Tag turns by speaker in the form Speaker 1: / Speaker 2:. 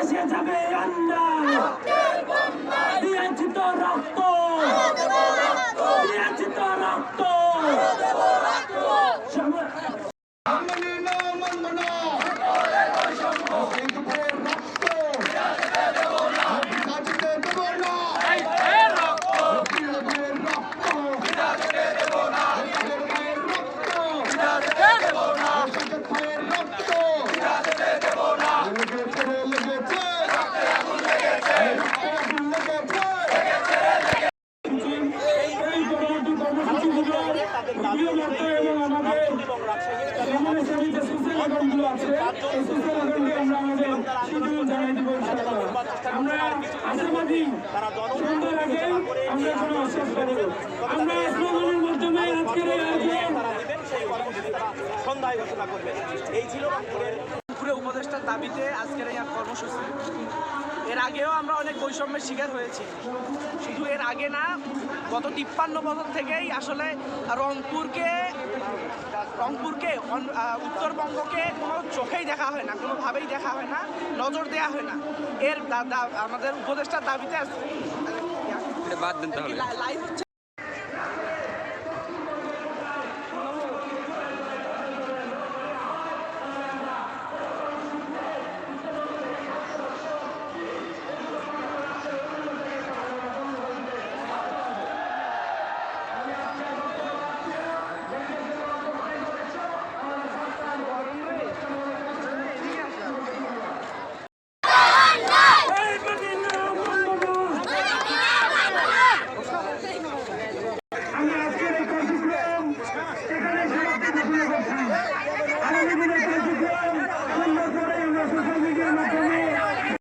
Speaker 1: এসে যাবে অন্যায়। কর্মসূচিগুলো গৃহমন্ত্র এবং আমাদের সমাজসেবী যে সোশ্যাল অ্যাকাউন্টগুলো আছে এই সোশ্যাল অ্যাকাউন্টে আমরা আমাদের শিডিউল জানাই দিব আমরা আশাবাদী সন্ধ্যার আগে আমরা এখানে শেষ করব আমরা স্লোগানের মাধ্যমে আজকের এই আয়োজন।
Speaker 2: সেই কর্মসূচি তারা সন্ধ্যায় ঘোষণা করবেন। এই ছিল
Speaker 3: দুপুরে উপদেষ্টার দাবিতে আজকের এই কর্মসূচি। এর আগেও আমরা অনেক বৈষম্যের শিকার হয়েছি। শুধু এর আগে না গত তিপ্পান্ন বছর থেকেই আসলে রংপুরকে রংপুরকে উত্তরবঙ্গকে কোনো চোখেই দেখা হয় না কোনোভাবেই দেখা হয় না নজর দেওয়া হয় না। এর আমাদের উপদেষ্টার দাবিতে লাইভ হচ্ছে